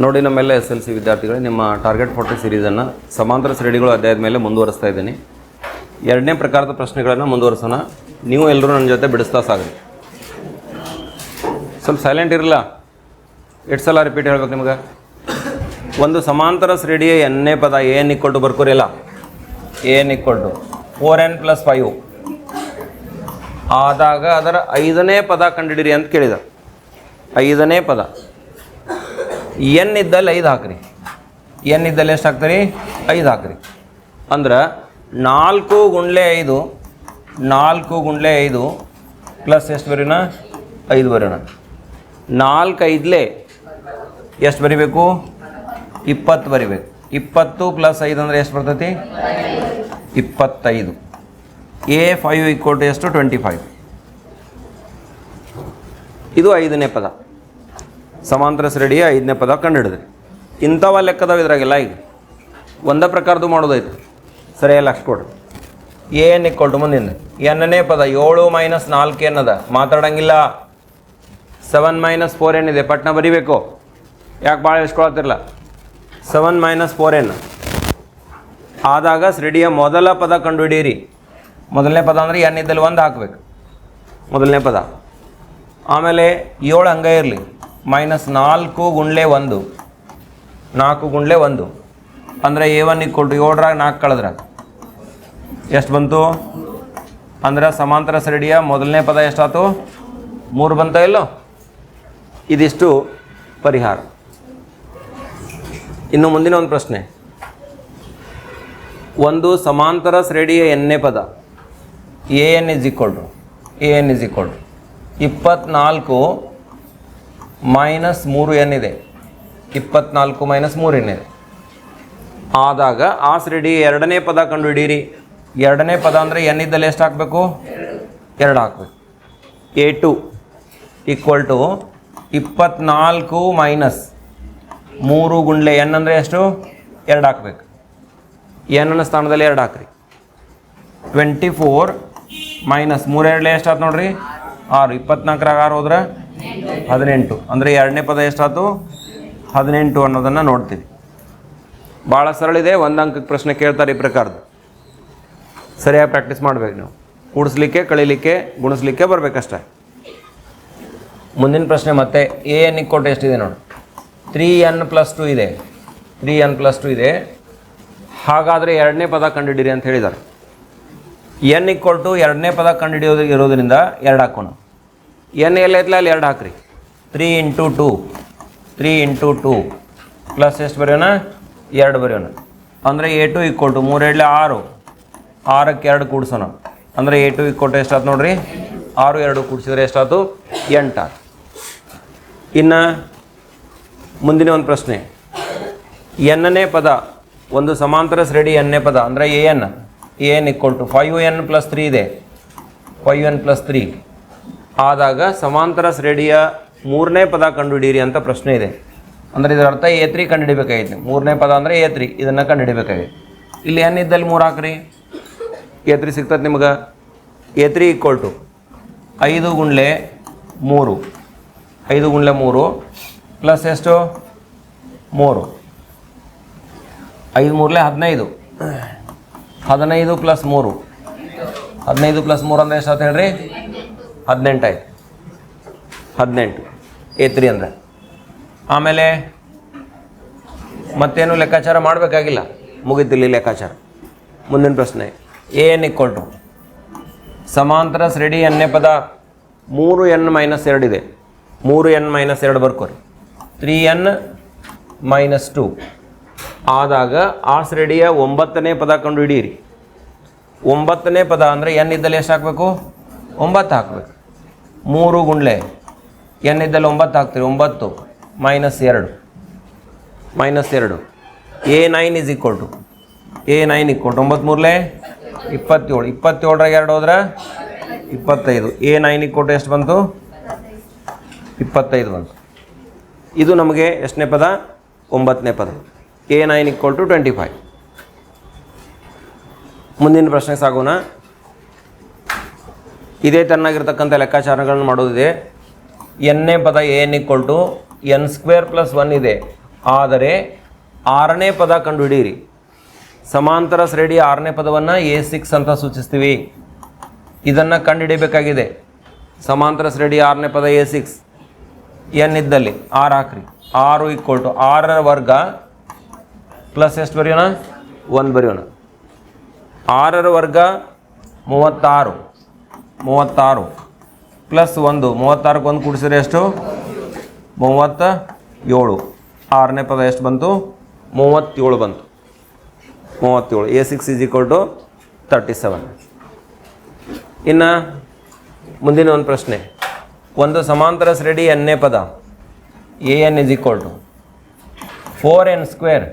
ನೋಡಿ ನಮ್ಮೆಲ್ಲ S L C ವಿದ್ಯಾರ್ಥಿಗಳೇ, ನಿಮ್ಮ ಟಾರ್ಗೆಟ್ ಫೋಟೋ ಸೀರೀಸನ್ನು ಸಮಾಂತರ ಶ್ರೇಣಿಗಳು ಅಧ್ಯಾಯದ ಮೇಲೆ ಮುಂದುವರಿಸ್ತಾ ಇದ್ದೀನಿ. ಎರಡನೇ ಪ್ರಕಾರದ ಪ್ರಶ್ನೆಗಳನ್ನು ಮುಂದುವರಿಸೋಣ. ನೀವು ಎಲ್ಲರೂ ನನ್ನ ಜೊತೆ ಬಿಡಿಸ್ತಾ ಸಾಗ್ರಿ. ಸ್ವಲ್ಪ ಸೈಲೆಂಟ್ ಇರಲ್ಲ? ಎಷ್ಟು ಸಲ ರಿಪೀಟ್ ಹೇಳ್ಬೇಕು ನಿಮಗೆ. ಒಂದು ಸಮಾಂತರ ಶ್ರೇಣಿಯ ಎನ್ನೇ ಪದ ಏನ್ ಇಕ್ಕೊಟ್ಟು ಬರ್ಕೋರಿಲ್ಲ ಏನ್ ಇಕ್ಕೊಟ್ಟು ಫೋರ್ ಎನ್ ಪ್ಲಸ್ ಫೈವ್ ಆದಾಗ ಅದರ ಐದನೇ ಪದ ಕಂಡಿಡಿರಿ ಅಂತ ಕೇಳಿದ. ಐದನೇ ಪದ. ಎನ್ ಇದ್ದಲ್ಲಿ ಐದು ಹಾಕ್ರಿ. ಎನ್ ಇದ್ದಲ್ಲಿ ಎಷ್ಟು ಹಾಕ್ತೀರಿ? ಐದು ಹಾಕ್ರಿ. ಅಂದ್ರೆ ನಾಲ್ಕು ಗುಂಡ್ಲೆ ಐದು, ನಾಲ್ಕು ಗುಂಡ್ಲೆ ಐದು ಪ್ಲಸ್ ಎಷ್ಟು ಬರೋಣ ಐದು ಬರೋಣ ನಾಲ್ಕು ಐದಲೇ ಎಷ್ಟು ಬರಿಬೇಕು? ಇಪ್ಪತ್ತು ಬರಿಬೇಕು. ಇಪ್ಪತ್ತು ಪ್ಲಸ್ ಐದು ಅಂದರೆ ಎಷ್ಟು ಬರ್ತೈತಿ? ಇಪ್ಪತ್ತೈದು. ಎ ಫೈವ್ ಈಕ್ವಲ್ ಟು ಎಷ್ಟು? Twenty five. ಇದು ಐದನೇ ಪದ. ಸಮಾಂತರ ಶ್ರೇಣಿಯ ಐದನೇ ಪದ ಕಂಡುಹಿಡಿದ್ರಿ ಇಂಥವ ಲೆಕ್ಕದವ ಇದ್ರಾಗೆಲ್ಲ ಈಗ. ಒಂದೇ ಪ್ರಕಾರದ್ದು ಮಾಡೋದೈತೆ. ಸರಿಯಾಗಿ ಲಕ್ಷ ಕೊಡ್ರಿ ಏನು ಇಕ್ಕೊಳ್ತು ಮುಂದಿನ. ಎನ್ನನೇ ಪದ ಏಳು ಮೈನಸ್ ನಾಲ್ಕು ಏನದ ಮಾತಾಡಂಗಿಲ್ಲ. ಸೆವೆನ್ ಮೈನಸ್ ಫೋರ್ ಏನಿದೆ ಪಟ್ನ ಬರಿಬೇಕು. ಯಾಕೆ ಭಾಳ ಇಸ್ಕೊಳತ್ತಿರಲ್ಲ ಸೆವೆನ್ ಮೈನಸ್ ಫೋರ್ ಏನು ಆದಾಗ ಶ್ರೇಡಿಯ ಮೊದಲ ಪದ ಕಂಡುಹಿಡಿಯಿರಿ. ಮೊದಲನೇ ಪದ ಅಂದರೆ ಎನ್ ಇದ್ದಲ್ಲಿ ಒಂದು ಹಾಕ್ಬೇಕು. ಮೊದಲನೇ ಪದ. ಆಮೇಲೆ ಏಳು ಹಂಗೆ ಇರಲಿ. ಮೈನಸ್ ನಾಲ್ಕು ಗುಂಡ್ಲೆ ಒಂದು. ನಾಲ್ಕು ಗುಂಡ್ಲೆ ಒಂದು. ಅಂದರೆ ಎ ಒನ್ ಇಕ್ಕೊಟ್ಟು ಏಳರಾಗ ನಾಲ್ಕು ಕಳೆದ್ರ. ಎಷ್ಟು ಬಂತು? ಅಂದ್ರೆ ಸಮಾಂತರ ಶ್ರೇಣಿಯ ಮೊದಲನೇ ಪದ ಎಷ್ಟಾಯ್ತು ಮೂರು ಬಂತ ಇಲ್ಲೋ? ಇದಿಷ್ಟು ಪರಿಹಾರ. ಇನ್ನು ಮುಂದಿನ ಒಂದು ಪ್ರಶ್ನೆ. ಒಂದು ಸಮಾಂತರ ಶ್ರೇಣಿಯ ಎನ್ನೇ ಪದ? A n is equal to, a n is equal to. ಇಪ್ಪತ್ನಾಲ್ಕು ಮೈನಸ್ ಮೂರು ಎನ್ ಇದೆ. ಇಪ್ಪತ್ನಾಲ್ಕು ಮೈನಸ್ ಮೂರು ಎನ್ ಇದೆ. ಆದಾಗ ಆ ರೆಡಿ ಎರಡನೇ ಪದ ಕಂಡುಹಿಡೀರಿ ಎರಡನೇ ಪದ ಅಂದರೆ ಎನ್ ಇದ್ದಲ್ಲಿ ಎಷ್ಟು ಹಾಕಬೇಕು? ಎರಡು ಹಾಕಬೇಕು. ಎ ಟು ಈಕ್ವಲ್ ಟು ಇಪ್ಪತ್ನಾಲ್ಕು ಮೈನಸ್ ಮೂರು ಗುಂಡ್ಲೆ ಎನ್ ಅಂದರೆ ಎಷ್ಟು? ಎರಡು ಹಾಕ್ಬೇಕು. ಎನ್ನ ಸ್ಥಾನದಲ್ಲಿ ಎರಡು ಹಾಕ್ರಿ. ಟ್ವೆಂಟಿ ಫೋರ್ ಮೈನಸ್ ಮೂರೆರಡಲೆ ಎಷ್ಟು ಆಯ್ತು ನೋಡ್ರಿ? ಆರು. ಇಪ್ಪತ್ನಾಲ್ಕರಾಗ ಆರು ಹೋದ್ರೆ ಹದಿನೆಂಟು. ಅಂದರೆ ಎರಡನೇ ಪದ ಎಷ್ಟಾಯ್ತು? ಹದಿನೆಂಟು ಅನ್ನೋದನ್ನು ನೋಡ್ತೀವಿ. ಭಾಳ ಸರಳ ಇದೆ, ಒಂದು ಅಂಕಕ್ಕೆ ಪ್ರಶ್ನೆ ಕೇಳ್ತಾರೆ ಈ ಪ್ರಕಾರದ ಸರಿಯಾಗಿ ಪ್ರಾಕ್ಟೀಸ್ ಮಾಡ್ಬೇಕು ನೀವು. ಕೂಡಿಸ್ಲಿಕ್ಕೆ, ಕಳೀಲಿಕ್ಕೆ, ಗುಣಿಸ್ಲಿಕ್ಕೆ ಬರಬೇಕಷ್ಟೆ. ಮುಂದಿನ ಪ್ರಶ್ನೆ ಮತ್ತೆ ಎ ಎನ್ ಇಕ್ಕೋಟ್ ಎಷ್ಟಿದೆ ನೋಡಿ. ತ್ರೀ ಎನ್ ಪ್ಲಸ್ ಟು ಇದೆ. ತ್ರೀ ಎನ್ ಪ್ಲಸ್ ಟು ಇದೆ. ಹಾಗಾದರೆ ಎರಡನೇ ಪದ ಕಂಡುಹಿಡೀರಿ ಅಂತ ಹೇಳಿದ್ದಾರೆ. ಎನ್ ಇಕ್ವಲ್ ಟು ಎರಡನೇ ಪದ ಕಂಡುಹಿಡಿಯೋದು ಇರೋದರಿಂದ ಎರಡು ಹಾಕೋಣ. ಎನ್ ಎಲ್ಲೈತ್ಲ ಅಲ್ಲಿ ಎರಡು ಹಾಕ್ರಿ. Three into two. Three into two. Plus ಎಷ್ಟು ಬರೆಯೋಣ? ಎರಡು ಬರೆಯೋಣ. ಅಂದರೆ ಎ ಟು ಇಕ್ವಲ್ ಟು ಮೂರೆರಡಲೆ ಆರು. ಆರಕ್ಕೆ ಎರಡು ಕೂಡ್ಸೋಣ. ಅಂದರೆ ಎ ಟು ಇಕ್ವಲ್ ಟು ಎಷ್ಟಾಯ್ತು ನೋಡ್ರಿ? ಆರು ಎರಡು ಕೂಡಿಸಿದ್ರೆ ಎಷ್ಟಾಯ್ತು ಎಂಟಾಯ್ತು ಇನ್ನು ಮುಂದಿನ ಒಂದು ಪ್ರಶ್ನೆ. ಎನ್ನೇ ಪದ ಒಂದು ಸಮಾಂತರ ಶ್ರೇಣಿ ಎನ್ನೇ ಪದ, ಅಂದರೆ a n. A n equal to five n plus three ಇದೆ. Five n plus three. ಆದಾಗ ಸಮಾಂತರ ಶ್ರೇಣಿಯ ಮೂರನೇ ಪದ ಕಂಡುಹಿಡಿಯಿರಿ ಅಂತ ಪ್ರಶ್ನೆ ಇದೆ. ಅಂದರೆ ಇದರ ಅರ್ಥ ಎ ತ್ರೀ ಕಂಡುಹಿಡಬೇಕಾಗಿತ್ತು. ಮೂರನೇ ಪದ ಅಂದರೆ ಎ ತ್ರೀ, ಇದನ್ನು ಕಂಡುಹಿಡಬೇಕಾಗಿತ್ತು ಇಲ್ಲಿ ಏನಿದ್ದಲ್ಲಿ ಮೂರು ಹಾಕ್ರಿ. ಎ ತ್ರೀ ಸಿಗ್ತದೆ ನಿಮ್ಗೆ. ಎ ತ್ರೀ ಈಕ್ವಲ್ ಟು ಐದು ಗುಂಡ್ಲೆ ಮೂರು. ಐದು ಗುಂಡ್ಲೆ ಮೂರು ಪ್ಲಸ್ ಎಷ್ಟು? ಮೂರು. ಐದು ಮೂರಲೆ ಹದಿನೈದು. ಹದಿನೈದು ಪ್ಲಸ್ ಮೂರು. ಹದಿನೈದು ಪ್ಲಸ್ ಮೂರು ಅಂದರೆ ಎಷ್ಟಾಯ್ತು ಹೇಳ್ರಿ? ಹದಿನೆಂಟು ಆಯ್ತು ಹದಿನೆಂಟು. ಎ ತ್ರೀ ಅಂದರೆ. ಆಮೇಲೆ ಮತ್ತೇನು ಲೆಕ್ಕಾಚಾರ ಮಾಡಬೇಕಾಗಿಲ್ಲ. ಮುಗಿತಿಲ್ಲಿ ಲೆಕ್ಕಾಚಾರ. ಮುಂದಿನ ಪ್ರಶ್ನೆ. ಎ ಎನ್ ಇಕ್ವಲ್ ಟು ಸಮಾಂತರ ಶ್ರೇಣಿ ಎನ್ನೆ ಪದ ಮೂರು ಎನ್ ಮೈನಸ್ ಎರಡಿದೆ ಮೂರು ಎನ್ ಮೈನಸ್ ಎರಡು ಬರ್ಕೋರಿ ತ್ರೀ ಎನ್ ಮೈನಸ್ ಟು ಆದಾಗ ಆ ಶ್ರೇಣಿಯ ಒಂಬತ್ತನೇ ಪದ ಕಂಡು ಹಿಡೀರಿ ಒಂಬತ್ತನೇ ಪದ ಅಂದರೆ ಎನ್ ಇದ್ದಲ್ಲಿ ಎಷ್ಟು ಹಾಕಬೇಕು? ಒಂಬತ್ತು ಹಾಕಬೇಕು. ಮೂರು ಗುಂಡ್ಲೆ. ಎನ್ ಇದ್ದಲ್ಲಿ ಒಂಬತ್ತು ಹಾಕ್ತೀರಿ, ಒಂಬತ್ತು. ಮೈನಸ್ ಎರಡು. ಮೈನಸ್ ಎರಡು. A nine is equal to a nine equal to ಒಂಬತ್ತು ಮೂರಲೆ? ಇಪ್ಪತ್ತೇಳು. ಇಪ್ಪತ್ತೇಳರಾಗ ಎರಡು ಹೋದ್ರೆ? ಇಪ್ಪತ್ತೈದು. ಎ ನೈನ್ ಇಕ್ವಲ್ ಎಷ್ಟು ಬಂತು? ಇಪ್ಪತ್ತೈದು ಬಂತು. ಇದು ನಮಗೆ ಎಷ್ಟನೇ ಪದ? ಒಂಬತ್ತನೇ ಪದ. A nine equal to twenty five ಮುಂದಿನ ಪ್ರಶ್ನೆಗೆ ಸಾಗೋಣ. ಇದೇ ತನ್ನಾಗಿರ್ತಕ್ಕಂಥ ಲೆಕ್ಕಾಚಾರಗಳನ್ನು ಮಾಡೋದಿದೆ. ಎನ್ನೇ ಪದ n equal to n square plus one ಇದೆ. ಆದರೆ ಆರನೇ ಪದ ಕಂಡುಹಿಡಿಯಿರಿ. ಸಮಾಂತರ ಶ್ರೇಡಿಯ ಆರನೇ ಪದವನ್ನು ಎ ಸಿಕ್ಸ್ ಅಂತ ಸೂಚಿಸ್ತೀವಿ. ಇದನ್ನು ಕಂಡುಹಿಡಿಯಬೇಕಾಗಿದೆ. ಸಮಾಂತರ ಶ್ರೇಡಿ ಆರನೇ ಪದ ಎ ಸಿಕ್ಸ್ ಎನ್ ಇದ್ದಲ್ಲಿ ಆರು ಹಾಕ್ರಿ. ಆರು ಈಕ್ವಲ್ ಟು ಆರರ ವರ್ಗ ಪ್ಲಸ್ ಎಷ್ಟು ಬರೆಯೋಣ? ಒಂದು ಬರೆಯೋಣ. ಆರರ ವರ್ಗ ಮೂವತ್ತಾರು. ಮೂವತ್ತಾರು. ಪ್ಲಸ್ ಒಂದು, ಮೂವತ್ತಾರಕ್ಕೆ ಒಂದು ಕೂಡಿಸಿದ್ರೆ ಎಷ್ಟು? ಮೂವತ್ತ ಏಳು ಆರನೇ ಪದ ಎಷ್ಟು ಬಂತು? ಮೂವತ್ತೇಳು ಬಂತು. ಮೂವತ್ತೇಳು. A six is equal to thirty seven ಇನ್ನು ಮುಂದಿನ ಒಂದು ಪ್ರಶ್ನೆ. ಒಂದು ಸಮಾಂತರ ಶ್ರೇಣಿ ಎನ್ನೇ ಪದ? A n is equal to four n square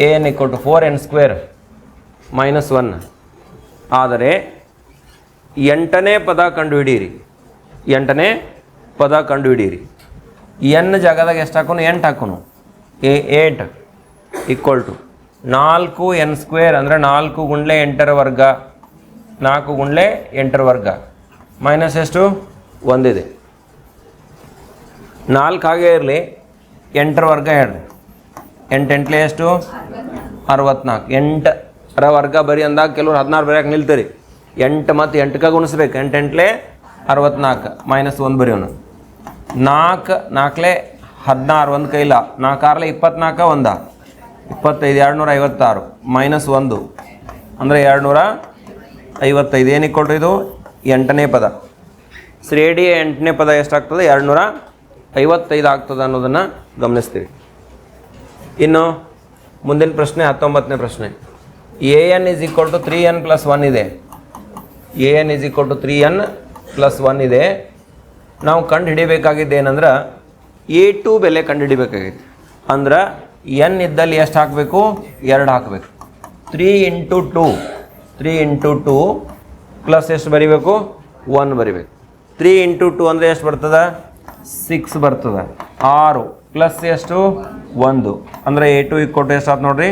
a n equal to four n square minus one ಆದರೆ ಎಂಟನೇ ಪದ ಕಂಡುಹಿಡಿಯಿರಿ. ಎಂಟನೇ ಪದ ಕಂಡುಹಿಡಿಯಿರಿ. ಎನ್ ಜಾಗದಾಗ ಎಷ್ಟು ಹಾಕೋನು? ಎಂಟು ಹಾಕೋನು. ಎ ಏಟ್ ಈಕ್ವಲ್ ಟು ನಾಲ್ಕು ಎನ್ ಸ್ಕ್ವೇರ್ ಅಂದರೆ ನಾಲ್ಕು ಗುಂಡ್ಲೆ ಎಂಟರ ವರ್ಗ, ನಾಲ್ಕು ಗುಂಡ್ಲೆ ಎಂಟರ ವರ್ಗ. ಮೈನಸ್ ಎಷ್ಟು? ಒಂದಿದೆ. ನಾಲ್ಕು ಹಾಗೇ ಇರಲಿ, ಎಂಟರ ವರ್ಗ ಹೇಳ್ರಿ. ಎಂಟು ಎಂಟ್ಲೆ ಎಷ್ಟು? ಅರವತ್ನಾಲ್ಕು. ಎಂಟರ ವರ್ಗ ಬರೀ ಅಂದಾಗ ಕೆಲವರು ಹದಿನಾರು ಬರೆಯಕ್ಕೆ ನಿಲ್ತೀರಿ. ಎಂಟು ಮತ್ತು ಎಂಟಕ್ಕೆ ಗುಣಿಸ್ಬೇಕು. ಎಂಟು ಅರವತ್ನಾಲ್ಕು ಮೈನಸ್ ಒಂದು ಬರೆಯೋಣ ನಾಲ್ಕು, ನಾಲ್ಕಲೆ ಹದಿನಾರು, ಒಂದು ಕೈಲ. ನಾಲ್ಕು ಆರ್ಲೆ ಇಪ್ಪತ್ನಾಲ್ಕು ಒಂದ. ಇಪ್ಪತ್ತೈದು ಎರಡು ನೂರ ಐವತ್ತಾರು ಮೈನಸ್ ಒಂದು. ಅಂದರೆ ಎರಡು ನೂರ ಐವತ್ತೈದು. ಏನಕ್ಕೆ ಕೊಡ್ರಿ ಇದು? ಎಂಟನೇ ಪದ. ಶ್ರೇಡಿಯ ಎಂಟನೇ ಪದ ಎಷ್ಟಾಗ್ತದೆ? ಎರಡು ನೂರ ಐವತ್ತೈದು ಆಗ್ತದೆ ಅನ್ನೋದನ್ನು ಗಮನಿಸ್ತೀವಿ. ಇನ್ನು ಮುಂದಿನ ಪ್ರಶ್ನೆ, ಹತ್ತೊಂಬತ್ತನೇ ಪ್ರಶ್ನೆ. A, n is equal to three n plus one ಇದೆ. A n is equal to three n plus one ಇದೆ. ನಾವು ಕಂಡು ಹಿಡಿಬೇಕಾಗಿದ್ದು ಏನಂದ್ರೆ ಎ ಟು ಬೆಲೆ ಕಂಡು ಹಿಡಿಬೇಕಾಗಿತ್ತು ಅಂದ್ರೆ ಎನ್ ಇದ್ದಲ್ಲಿ ಎಷ್ಟು ಹಾಕಬೇಕು? ಎರಡು ಹಾಕಬೇಕು. Three into two three into two plus ಎಷ್ಟು ಬರಿಬೇಕು? ಒನ್ ಬರಿಬೇಕು. ತ್ರೀ ಇಂಟು ಟೂ ಅಂದರೆ ಎಷ್ಟು ಬರ್ತದೆ? ಸಿಕ್ಸ್ ಬರ್ತದೆ. ಆರು ಪ್ಲಸ್ ಎಷ್ಟು? ಒಂದು. ಅಂದರೆ ಎ ಟು ಇಕ್ಕೊಟ್ಟು ಎಷ್ಟು ಆತು ನೋಡಿರಿ?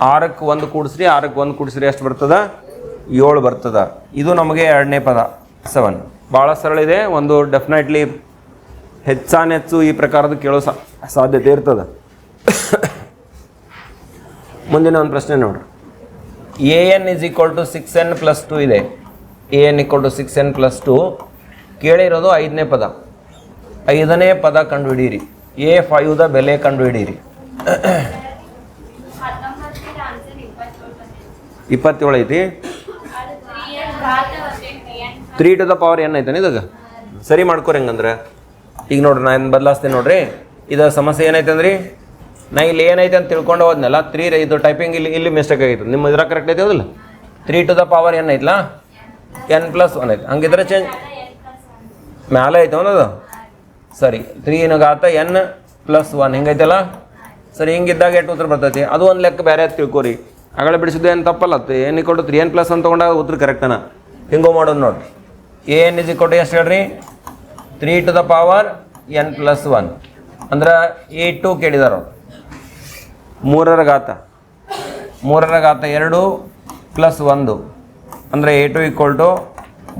ಆರಕ್ಕೆ ಒಂದು ಕೂಡಿಸ್ರಿ, ಆರಕ್ಕೆ ಒಂದು ಕೂಡಿಸ್ರಿ ಎಷ್ಟು ಬರ್ತದ? ಏಳು ಬರ್ತದ. ಇದು ನಮಗೆ ಎರಡನೇ ಪದ ಸೆವೆನ್ ಭಾಳ ಸರಳ ಇದೆ, ಒಂದು ಡೆಫಿನೆಟ್ಲಿ ಹೆಚ್ಚಾನೆಚ್ಚು ಈ ಪ್ರಕಾರದ ಕೇಳೋ ಸಾಧ್ಯತೆ ಇರ್ತದೆ. ಮುಂದಿನ ಒಂದು ಪ್ರಶ್ನೆ ನೋಡ್ರಿ. A n is equal to six n plus two ಇದೆ. A n equal to six n plus two ಕೇಳಿರೋದು ಐದನೇ ಪದ. ಐದನೇ ಪದ ಕಂಡುಹಿಡೀರಿ. ಎ ಫೈವ್ದ ಬೆಲೆ ಕಂಡುಹಿಡೀರಿ. ಇಪ್ಪತ್ತೇಳು ಐತಿ ಅದು ತ್ರೀ ಎನ್ ಘಾತ ಬಂದೈತಿ n three to the power n ಐತಾನೆ ಇದಾಗ ಸರಿ ಮಾಡ್ಕೋರಿ ಹಂಗಂದ್ರೆ. ಈಗ ನೋಡ್ರಿ, ನಾ ಏನು ಬದಲಾಸ್ತೇನೆ ನೋಡ್ರಿ. ಇದು ಸಮಸ್ಯೆ ಏನೈತೆ ಅಂದ್ರಿ? ನಾ ಇಲ್ಲಿ ಏನೈತೆ ಅಂತ ತಿಳ್ಕೊಂಡು ಹೋದ್ನಲ್ಲ ತ್ರೀ ಇದು ಟೈಪಿಂಗ್ ಇಲ್ಲಿ ಇಲ್ಲಿ ಮಿಸ್ಟೇಕ್ ಆಗಿತ್ತು ನಿಮ್ಮ ಇದ್ರ ಕರೆಕ್ಟ್ ಐತೆ ಹೌದಿಲ್ಲ? Three to the power n ಐತ್ಲ? N plus one ಐತೆ. ಹಂಗಿದ್ರೆ ಚೇಂಜ್ ಮ್ಯಾಲೆ ಐತೆ ಅವನದು ಸರಿ ತ್ರೀ ಘಾತ ಎನ್ ಪ್ಲಸ್ ಒನ್ ಹಿಂಗೈತಲ್ಲ? ಸರಿ, ಹಿಂಗಿದ್ದಾಗ ಎಷ್ಟು ಉತ್ತರ ಬರ್ತೈತಿ? ಅದು ಒಂದು ಲೆಕ್ಕ ಬೇರೆ ತಿಳ್ಕೊರಿ. ಆಗಳ ಬಿಡಿಸಿದ್ದು ಏನು ತಪ್ಪಲ್ಲ ಏನು ಕೊಟ್ಟು ತ್ರೀ ಎನ್ ಪ್ಲಸ್ ಅಂತ ತೊಗೊಂಡಾಗ ಉತ್ತರ ಕರೆಕ್ಟನ ಹಿಂಗೋ ಮಾಡೋದು ನೋಡ್ರಿ. ಎ ಎನ್ ಇಸ್ ಇಕ್ಕೊಟ್ಟು ಎಷ್ಟು ಹೇಳ್ರಿ? Three to the power n plus one ಅಂದ್ರೆ ಎ ಟು ಕೇಳಿದಾರ ಮೂರರ ಘಾತ. ಮೂರರ ಘಾತ ಎರಡು ಪ್ಲಸ್ ಒಂದು. ಅಂದರೆ ಎ ಟು ಈಕ್ವಲ್ ಟು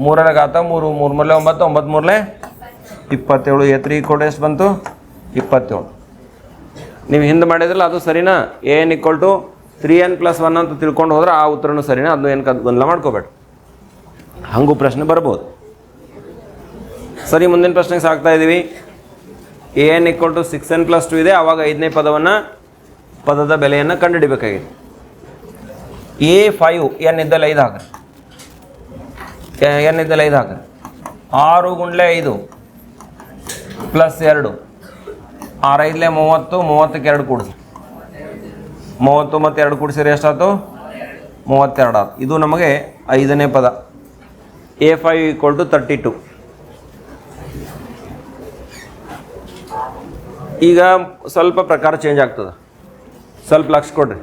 ಮೂರರ ಘಾತ ಮೂರು ಮೂರು ಮೂರಲೆ ಒಂಬತ್ತು ಒಂಬತ್ತು ಮೂರಲೆ ಇಪ್ಪತ್ತೇಳು. ಎ ತ್ರೀ ಈಕ್ವಲ್ ಎಷ್ಟು ಬಂತು? ಇಪ್ಪತ್ತೇಳು. ನೀವು ಹಿಂದೆ ಮಾಡಿದ್ರಲ್ಲ, ಅದು ಸರಿನಾ? A n equal to three n plus one ಅಂತ ತಿಳ್ಕೊಂಡು ಹೋದ್ರೆ ಆ ಉತ್ತರನೂ ಸರಿನಾ? ಅದನ್ನು ಏನು ಗೊಂದಲ ಮಾಡ್ಕೋಬೇಡ. ಹಂಗೂ ಪ್ರಶ್ನೆ ಬರ್ಬೋದು. ಸರಿ, ಮುಂದಿನ ಪ್ರಶ್ನೆಗೆ ಸಾಕ್ತಾ ಇದ್ದೀವಿ a n equal to six n plus two ಇದೆ. ಆವಾಗ ಐದನೇ ಪದವನ್ನು, ಪದದ ಬೆಲೆಯನ್ನು ಕಂಡುಹಿಡಿಬೇಕಾಗಿದೆ. ಎ ಫೈವ್ ಎನ್ ಇದ್ದಲ್ಲ ಐದು ಹಾಕ್ರಿ ಎನ್ ಇದ್ದಲ್ಲ ಐದು ಹಾಕ್ರಿ ಆರು ಗುಂಡ್ಲೆ ಐದು ಪ್ಲಸ್ ಎರಡು. ಆರು ಐದಲೆ ಮೂವತ್ತು, ಮೂವತ್ತಕ್ಕೆ ಎರಡು ಕೂಡಿಸಿ. ಮೂವತ್ತು ಮತ್ತು ಎರಡು ಕೂಡಿಸಿದ್ರೆ ಎಷ್ಟಾಯ್ತು? ಮೂವತ್ತೆರಡು ಆಯ್ತು. ಇದು ನಮಗೆ ಐದನೇ ಪದ. A five equal to thirty two ಈಗ ಸ್ವಲ್ಪ ಪ್ರಕಾರ ಚೇಂಜ್ ಆಗ್ತದೆ. ಸ್ವಲ್ಪ ಲಕ್ಷ ಕೊಡ್ರಿ.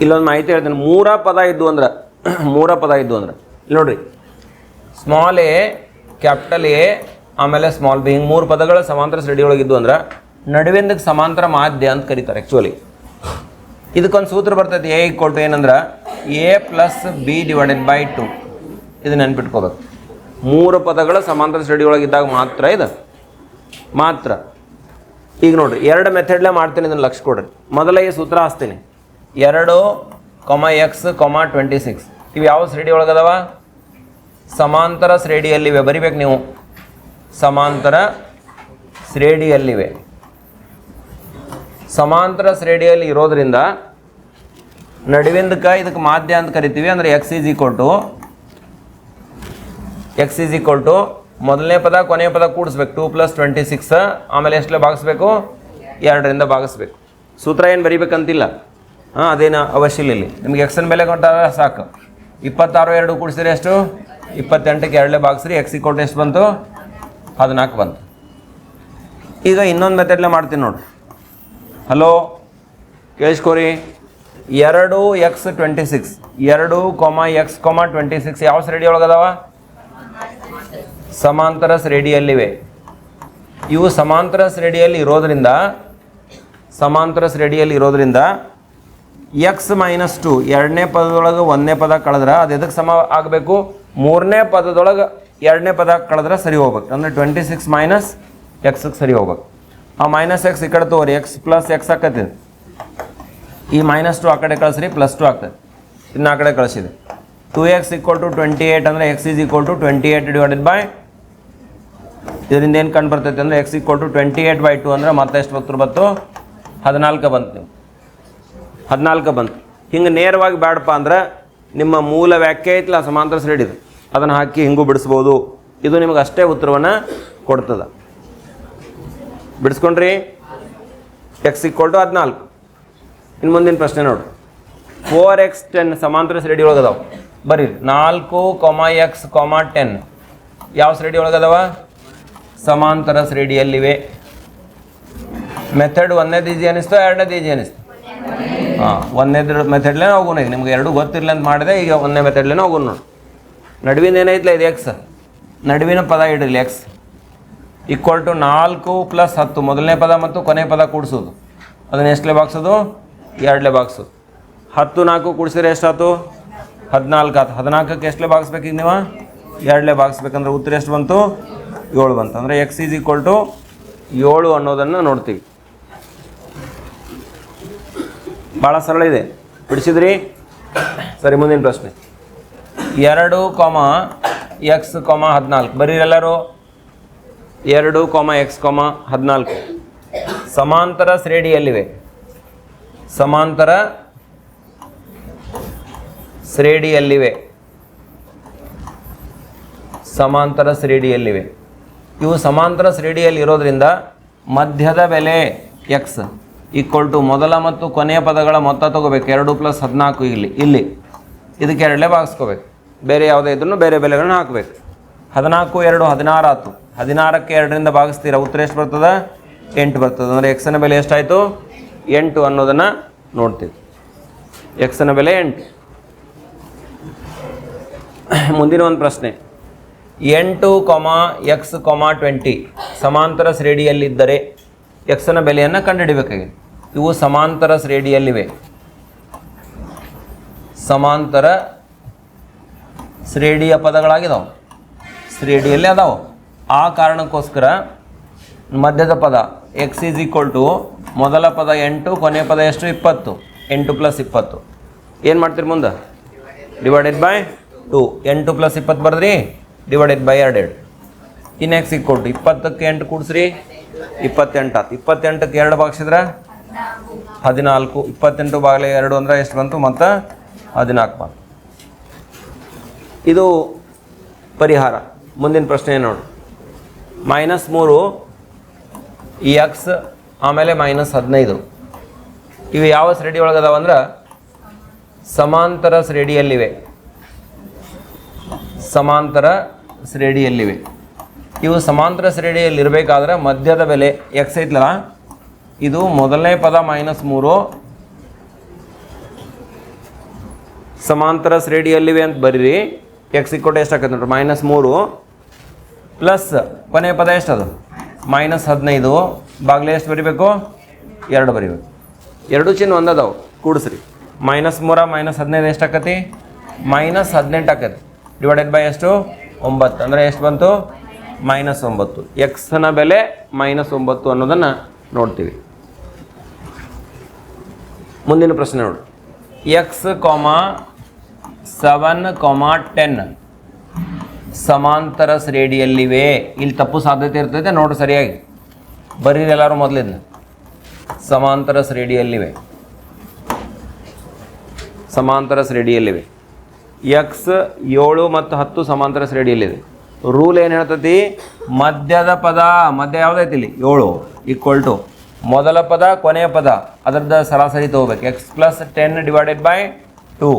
ಇಲ್ಲೊಂದು ಮಾಹಿತಿ ಹೇಳ್ತೀನಿ, ಮೂರ ಪದ ಇದ್ದು ಅಂದ್ರೆ, ಮೂರ ಪದ ಇದ್ದು ಅಂದ್ರೆ, ಇಲ್ಲಿ ನೋಡ್ರಿ. ಸ್ಮಾಲ್ ಎ ಕ್ಯಾಪಿಟಲ್ ಎ ಆಮೇಲೆ ಸ್ಮಾಲ್ ಬಿ ಹಿಂಗೆ ಮೂರು ಪದಗಳು ಸಮಾಂತರ ಒಳಗೆ ಇದ್ವು ಅಂದ್ರೆ ನಡುವಿಂದಕ್ಕೆ ಸಮಾಂತರ ಮಾಧ್ಯ ಅಂತ ಕರೀತಾರೆ ಆ್ಯಕ್ಚುಲಿ ಇದಕ್ಕೊಂದು ಸೂತ್ರ ಬರ್ತೈತಿ ಎ ಕೊಟ್ಟು ಏನಂದ್ರೆ a plus b divided by two ಇದು ನೆನ್ಪಿಟ್ಕೋಬೇಕು. ಮೂರು ಪದಗಳು ಸಮಾಂತರ ಶ್ರೇಣಿ ಒಳಗಿದ್ದಾಗ ಮಾತ್ರ ಇದು ಮಾತ್ರ. ಈಗ ನೋಡ್ರಿ, ಎರಡು ಮೆಥಡ್ಲೇ ಮಾಡ್ತೀನಿ, ಇದನ್ನು ಲಕ್ಷ ಕೊಡ್ರಿ. ಮೊದಲ ಸೂತ್ರ ಹಾಸ್ತೀನಿ. ಎರಡು comma x comma twenty six ಇವು ಯಾವ ಶ್ರೇಣಿ ಒಳಗದವ? ಸಮಾಂತರ ಶ್ರೇಣಿಯಲ್ಲಿವೆ. ಬರಿಬೇಕು ನೀವು. ಸಮಾಂತರ ಶ್ರೇಣಿಯಲ್ಲಿವೆ. ಸಮಾಂತರ ಶ್ರೇಣಿಯಲ್ಲಿ ಇರೋದ್ರಿಂದ ನಡುವಿಂದಕ್ಕೆ ಇದಕ್ಕೆ ಮಾಧ್ಯ ಅಂತ ಕರಿತೀವಿ, ಅಂದರೆ X is equal to X is equal to ಮೊದಲನೇ ಪದ, ಕೊನೆಯ ಪದ ಕೂಡಿಸ್ಬೇಕು. ಟೂ ಪ್ಲಸ್ ಟ್ವೆಂಟಿ ಸಿಕ್ಸ್ ಆಮೇಲೆ ಎಷ್ಟಲೇ ಭಾಗಿಸ್ಬೇಕು? ಎರಡರಿಂದ ಭಾಗಿಸ್ಬೇಕು. ಸೂತ್ರ ಏನು ಬರಿಬೇಕಂತಿಲ್ಲ. ಹಾಂ, ಅದೇನು ಅವಶ್ಯ ಇಲ್ಲ ಇಲ್ಲಿ. ನಿಮ್ಗೆ ಎಕ್ಸನ್ ಬೆಲೆ ಕೊಟ್ಟಾರ ಸಾಕು. ಇಪ್ಪತ್ತಾರು, ಎರಡು ಕೂಡಿಸಿದ್ರೆ ಎಷ್ಟು? ಇಪ್ಪತ್ತೆಂಟಕ್ಕೆ ಎರಡಲೇ ಭಾಗಿಸ್ರಿ ಎಕ್ಸಿ ಕೊಟ್ಟು ಎಷ್ಟು ಬಂತು? ಹದಿನಾಲ್ಕು ಬಂತು. ಈಗ ಇನ್ನೊಂದು ಮೆಥಡ್ಲೆ ಮಾಡ್ತೀನಿ ನೋಡ್ರಿ ಹಲೋ ಕೇಳಿಸ್ಕೋರಿ? ಎರಡು ಎಕ್ಸ್ ಟ್ವೆಂಟಿ ಸಿಕ್ಸ್ ಎರಡು comma x comma twenty six ಯಾವ ಶ್ರೇಣಿ ಒಳಗದಾವ ಸಮಾಂತರ ಶ್ರೇಣಿಯಲ್ಲಿವೆ ಇವು ಸಮಾಂತರ ಶ್ರೇಣಿಯಲ್ಲಿ ಇರೋದರಿಂದ ಸಮಾಂತರ ಶ್ರೇಣಿಯಲ್ಲಿ ಇರೋದರಿಂದ ಎಕ್ಸ್ ಮೈನಸ್ ಟು ಎರಡನೇ ಪದದೊಳಗೆ ಒಂದನೇ ಪದ ಕಳೆದ್ರೆ ಅದು ಎದಕ್ಕೆ ಸಮ ಆಗಬೇಕು? ಮೂರನೇ ಪದದೊಳಗೆ ಎರಡನೇ ಪದ ಕಳೆದ್ರೆ ಸರಿ ಹೋಗ್ಬೇಕು. ಅಂದರೆ ಟ್ವೆಂಟಿ ಸಿಕ್ಸ್ ಮೈನಸ್ ಎಕ್ಸ್ಗೆ ಸರಿ ಹೋಗ್ಬೇಕು. ಆ ಮೈನಸ್ ಎಕ್ಸ್ ಈ ಕಡೆ ತೋರಿ ಎಕ್ಸ್ ಪ್ಲಸ್ ಎಕ್ಸ್ ಹಾಕತ್ತಿದೆ ಈ ಮೈನಸ್ ಟು ಆ ಕಡೆ ಕಳಿಸ್ರಿ ಪ್ಲಸ್ ಟು ಆಗ್ತದೆ. ಇನ್ನು ಆ ಕಡೆ ಕಳಿಸಿದೆ. Two x equal to twenty eight ಅಂದರೆ x is equal to twenty eight divided by ಇದರಿಂದ ಏನು ಕಂಡು ಬರ್ತೈತೆ ಅಂದರೆ x equal to twenty eight by two ಅಂದರೆ ಮತ್ತೆ ಎಷ್ಟು ಬತ್ತು ಬತ್ತು? ಹದಿನಾಲ್ಕು ಬಂತು. ನೀವು ಹದಿನಾಲ್ಕು ಬಂತು. ಹಿಂಗೆ ನೇರವಾಗಿ ಬೇಡಪ್ಪ ಅಂದ್ರೆ ನಿಮ್ಮ ಮೂಲ ವ್ಯಾಖ್ಯೆ ಐತಲ್ಲ ಸಮಾಂತರ ಇದು ಅದನ್ನು ಹಾಕಿ ಹಿಂಗೂ ಬಿಡಿಸ್ಬೋದು. ಇದು ನಿಮಗೆ ಅಷ್ಟೇ ಉತ್ತರವನ್ನು ಕೊಡ್ತದೆ. ಬಿಡಿಸ್ಕೊಂಡ್ರಿ? ಎಕ್ಸ್ ಈಕ್ವಲ್ ಟು ಹದಿನಾಲ್ಕು. ಇನ್ನು ಮುಂದಿನ ಪ್ರಶ್ನೆ ನೋಡು. ಫೋರ್ ಎಕ್ಸ್ ಟೆನ್ ಸಮಾಂತರ ಶ್ರೇಣಿ ಒಳಗದಾವೆ. ಬರ್ರಿ. ನಾಲ್ಕು ಕೊಮ ಎಕ್ಸ್ ಕೊಮ ಟೆನ್ ಯಾವ ಶ್ರೇಣಿ ಒಳಗದಾವ? ಸಮಾಂತರ ಶ್ರೇಣಿಯಲ್ಲಿವೆ. ಮೆಥಡ್ ಒಂದನೇದು ಈಜಿ ಅನಿಸ್ತು, ಎರಡನೇದು ಈಜಿ ಅನಿಸ್ತು? ಹಾಂ ಒಂದನೇದು ಮೆಥಡ್ಲೇ ಹೋಗೋಣ ಈಗ ನಿಮ್ಗೆ ಎರಡು ಗೊತ್ತಿರಲಿಲ್ಲ ಅಂತ ಮಾಡಿದೆ, ಈಗ ಒಂದನೇ ಮೆಥಡ್ಲೇ ಹೋಗೋಣ ನೋಡಿ. ನಡುವಿನ ಏನೈತಲ್ಲ ಇದು ಎಕ್ಸ್ ನಡುವಿನ ಪದ ಇಡ್ರಿ ಎಕ್ಸ್ ಈಕ್ವಲ್ ಟು ನಾಲ್ಕು ಪ್ಲಸ್ ಹತ್ತು. ಮೊದಲನೇ ಪದ ಮತ್ತು ಕೊನೆ ಪದ ಕೂಡಿಸೋದು. ಅದನ್ನ ಎಷ್ಟಲೇ ಬಾಕ್ಸೋದು? ಎರಡಲೇ ಬಾಗ್ಸೋದು ಹತ್ತು, ನಾಲ್ಕು ಕೂಡಿಸಿದ್ರೆ ಎಷ್ಟಾಯ್ತು? ಹದಿನಾಲ್ಕು ಆಯ್ತು. ಹದಿನಾಲ್ಕಕ್ಕೆ ಎಷ್ಟಲೇ ಬಾಗಿಸ್ಬೇಕು ಈಗ ನೀವು? ಎರಡಲೇ ಬಾಗಿಸ್ಬೇಕಂದ್ರೆ ಉತ್ತರ ಎಷ್ಟು ಬಂತು? ಏಳು ಬಂತು. ಅಂದರೆ ಎಕ್ಸ್ ಈಸ್ ಈಕ್ವಲ್ ಟು ಏಳು ಅನ್ನೋದನ್ನು ನೋಡ್ತೀವಿ. ಭಾಳ ಸರಳ ಇದೆ. ಬಿಡಿಸಿದ್ರಿ? ಸರಿ, ಮುಂದಿನ ಪ್ರಶ್ನೆ. ಎರಡು ಕಾಮ ಎಕ್ಸ್ ಕಾಮ ಹದಿನಾಲ್ಕು. ಬರೀರೆಲ್ಲರೂ ಎರಡು ಕಾಮ ಎಕ್ಸ್ ಕಾಮ ಹದಿನಾಲ್ಕು. ಸಮಾಂತರ ಶ್ರೇಣಿಯಲ್ಲಿವೆ ಸಮಾಂತರ ಶ್ರೇಣಿಯಲ್ಲಿವೆ ಸಮಾಂತರ ಶ್ರೇಣಿಯಲ್ಲಿವೆ ಇವು ಸಮಾಂತರ ಶ್ರೇಣಿಯಲ್ಲಿ ಇರೋದ್ರಿಂದ ಮಧ್ಯದ ಬೆಲೆ ಎಕ್ಸ್ ಈಕ್ವಲ್ ಟು ಮೊದಲ ಮತ್ತು ಕೊನೆಯ ಪದಗಳ ಮೊತ್ತ ತಗೋಬೇಕು. ಎರಡು ಪ್ಲಸ್ ಹದಿನಾಲ್ಕು ಇಲ್ಲಿ ಇಲ್ಲಿ. ಇದಕ್ಕೆ ಎರಡಲೇ ಭಾಗಿಸ್ಕೋಬೇಕು. ಬೇರೆ ಯಾವುದೇ ಇದ್ರೂ ಬೇರೆ ಬೆಲೆಗಳನ್ನ ಹಾಕಬೇಕು. ಹದಿನಾಲ್ಕು, ಎರಡು, ಹದಿನಾರು ಆಯ್ತು. ಹದಿನಾರಕ್ಕೆ ಎರಡರಿಂದ ಭಾಗಿಸ್ತೀರ? ಉತ್ತರ ಎಷ್ಟು ಬರ್ತದೆ? ಎಂಟು ಬರ್ತದೆ. ಅಂದರೆ ಎಕ್ಸನ ಬೆಲೆ ಎಷ್ಟಾಯಿತು? ಎಂಟು ಅನ್ನೋದನ್ನು ನೋಡ್ತೀವಿ. ಎಕ್ಸನ ಬೆಲೆ ಎಂಟು. ಮುಂದಿನ ಒಂದು ಪ್ರಶ್ನೆ. ಎಂಟು ಕೊಮ ಎಕ್ಸ್ ಕೊಮ ಟ್ವೆಂಟಿ ಸಮಾಂತರ ಶ್ರೇಣಿಯಲ್ಲಿದ್ದರೆ ಎಕ್ಸ್ನ ಬೆಲೆಯನ್ನು ಕಂಡುಹಿಡಿಬೇಕಾಗಿದೆ. ಇವು ಸಮಾಂತರ ಶ್ರೇಣಿಯಲ್ಲಿವೆ. ಸಮಾಂತರ ಶ್ರೇಣಿಯ ಪದಗಳಾಗಿದಾವೆ. ಶ್ರೇಣಿಯಲ್ಲಿ ಅದಾವೆ. ಆ ಕಾರಣಕ್ಕೋಸ್ಕರ ಮಧ್ಯದ ಪದ ಎಕ್ಸ್ ಈಸ್ ಈಕ್ವಲ್ ಟು ಮೊದಲ ಪದ ಎಂಟು, ಕೊನೆಯ ಪದ ಎಷ್ಟು? ಇಪ್ಪತ್ತು. ಎಂಟು ಪ್ಲಸ್ ಇಪ್ಪತ್ತು. ಏನು ಮಾಡ್ತೀರಿ ಮುಂದೆ? ಡಿವೈಡೆಡ್ ಬೈ ಟು ಎಂಟು ಪ್ಲಸ್ ಇಪ್ಪತ್ತು ಬರ್ದ್ರಿ? ಡಿವೈಡೆಡ್ ಬೈ ಎರಡು ಇನ್ನು ಎಕ್ಸ್ ಈಕ್ವಲ್ ಟು ಇಪ್ಪತ್ತಕ್ಕೆ ಎಂಟು ಕೂಡಿಸ್ರಿ. ಇಪ್ಪತ್ತೆಂಟು ಆತು. ಇಪ್ಪತ್ತೆಂಟಕ್ಕೆ ಎರಡು ಭಾಗಿಸಿದ್ರೆ? ಹದಿನಾಲ್ಕು. ಇಪ್ಪತ್ತೆಂಟು ಬಾಗಿಲೆ ಎರಡು ಅಂದರೆ ಎಷ್ಟು ಬಂತು? ಮತ್ತು ಹದಿನಾಲ್ಕು ಬಂತು. ಇದು ಪರಿಹಾರ. ಮುಂದಿನ ಪ್ರಶ್ನೆ ನೋಡು. ಮೈನಸ್ ಮೂರು ಎಕ್ಸ್ ಆಮೇಲೆ ಮೈನಸ್ ಹದಿನೈದು. ಇವು ಯಾವ ಶ್ರೇಡಿ ಒಳಗದಾವಂದ್ರೆ ಸಮಾಂತರ ಶ್ರೇಣಿಯಲ್ಲಿವೆ ಸಮಾಂತರ ಶ್ರೇಣಿಯಲ್ಲಿವೆ. ಇವು ಸಮಾಂತರ ಶ್ರೇಣಿಯಲ್ಲಿರಬೇಕಾದ್ರೆ ಮಧ್ಯದ ಬೆಲೆ ಎಕ್ಸ್ ಐತ್ಲಲ್ಲ? ಇದು ಮೊದಲನೇ ಪದ ಮೈನಸ್ ಮೂರು. ಸಮಾಂತರ ಶ್ರೇಣಿಯಲ್ಲಿವೆ ಅಂತ ಬರೀರಿ. ಎಕ್ಸ್ ಇಕ್ಕೋಟೆ ಎಷ್ಟಾಗತ್ತೆ ನೋಡ್ರಿ? ಮೈನಸ್ ಮೂರು. ಪ್ಲಸ್ ಕೊನೆಯ ಪದ ಎಷ್ಟದು? ಮೈನಸ್ ಹದಿನೈದು. ಬಾಗ್ಲೆ ಎಷ್ಟು ಬರಿಬೇಕು? ಎರಡು ಬರಿಬೇಕು. ಎರಡು ಚಿನ್ನ ಒಂದದವು. ಕೂಡಿಸ್ರಿ. ಮೈನಸ್ ಮೂರ ಮೈನಸ್ ಹದಿನೈದು ಎಷ್ಟು ಆಕತಿ ಮೈನಸ್ ಹದಿನೆಂಟು ಆಕತಿ ಡಿವೈಡೆಡ್ ಬೈ ಎಷ್ಟು? ಒಂಬತ್ತು. ಅಂದರೆ ಎಷ್ಟು ಬಂತು? ಮೈನಸ್ ಒಂಬತ್ತು. ಎಕ್ಸ್ನ ಬೆಲೆ ಮೈನಸ್ ಒಂಬತ್ತು ಅನ್ನೋದನ್ನು ನೋಡ್ತೀವಿ. ಮುಂದಿನ ಪ್ರಶ್ನೆ ನೋಡು. ಎಕ್ಸ್ ಕಾಮ ಸೆವೆನ್ ಕಾಮ ಟೆನ್ ಸಮಾಂತರ ಶ್ರೇಣಿಯಲ್ಲಿವೆ. ಇಲ್ಲಿ ತಪ್ಪು ಸಾಧ್ಯತೆ ಇರ್ತೈತೆ, ನೋಡು ಸರಿಯಾಗಿ. ಬರೀರಿ ಎಲ್ಲರೂ ಮೊದಲಿದ್ನ ಸಮಾಂತರ ಶ್ರೇಣಿಯಲ್ಲಿವೆ. ಸಮಾಂತರ ಶ್ರೇಣಿಯಲ್ಲಿವೆ. ಎಕ್ಸ್ ಏಳು ಮತ್ತು ಹತ್ತು ಸಮಾಂತರ ಶ್ರೇಣಿಯಲ್ಲಿದೆ. ರೂಲ್ ಏನು ಹೇಳ್ತತಿ? ಮಧ್ಯದ ಪದ, ಮಧ್ಯ ಯಾವುದೈತಿ ಇಲ್ಲಿ? ಏಳು ಈಕ್ವಲ್ ಟು ಮೊದಲ ಪದ, ಕೊನೆಯ ಪದ ಅದರದ ಸರಾಸರಿ ತೊಗೋಬೇಕು. X plus ten divided by two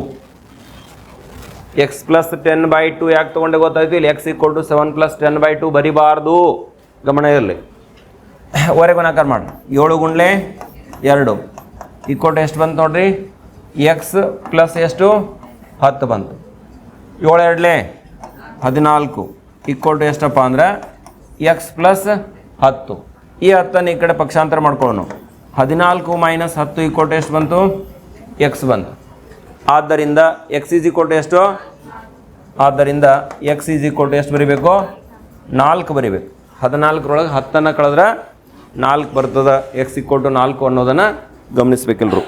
x plus ten by two ಯಾಕೆ ತೊಗೊಂಡೆ ಗೊತ್ತಾಯ್ತು ಇಲ್ಲಿ? X equal to seven plus ten by two ಬರಿಬಾರ್ದು. ಗಮನ ಇರಲಿ. ಒರೆಗೆ ಗುಣಾಕಾರ ಮಾಡಿ. ಏಳು ಗುಂಡ್ಲೆ ಎರಡು. ಈಕ್ವಲ್ ಟು ಎಷ್ಟು ಬಂತು ನೋಡ್ರಿ? ಎಕ್ಸ್ ಪ್ಲಸ್ ಎಷ್ಟು? ಹತ್ತು ಬಂತು. ಏಳು ಎರಡಲೆ ಹದಿನಾಲ್ಕು. ಈಕ್ವಲ್ ಟು ಎಷ್ಟಪ್ಪ ಅಂದ್ರೆ ಎಕ್ಸ್ ಪ್ಲಸ್ ಹತ್ತು. ಈ ಹತ್ತನ್ನು ಈ ಕಡೆ ಪಕ್ಷಾಂತರ ಮಾಡ್ಕೊಳ್ಳೋಣ ಹದಿನಾಲ್ಕು ಮೈನಸ್ ಹತ್ತು ಈಕ್ವಲ್ ಟು ಎಷ್ಟು ಬಂತು? ಎಕ್ಸ್ ಬಂತು. ಆದ್ದರಿಂದ ಎಕ್ಸ್ ಈಸ್ ಈಕ್ವಲ್ ಟು ಎಷ್ಟು? ಆದ್ದರಿಂದ ಎಕ್ಸ್ ಈಸ್ ಈಕ್ವಲ್ ಟು ಎಷ್ಟು ಬರೀಬೇಕು? ನಾಲ್ಕು ಬರಿಬೇಕು. ಹದಿನಾಲ್ಕರೊಳಗೆ ಹತ್ತನ್ನು ಕಳೆದ್ರೆ ನಾಲ್ಕು ಬರ್ತದೆ. ಎಕ್ಸ್ ಈಕ್ವಲ್ ಟು ನಾಲ್ಕು ಅನ್ನೋದನ್ನು ಗಮನಿಸ್ಬೇಕೆಲ್ಲರು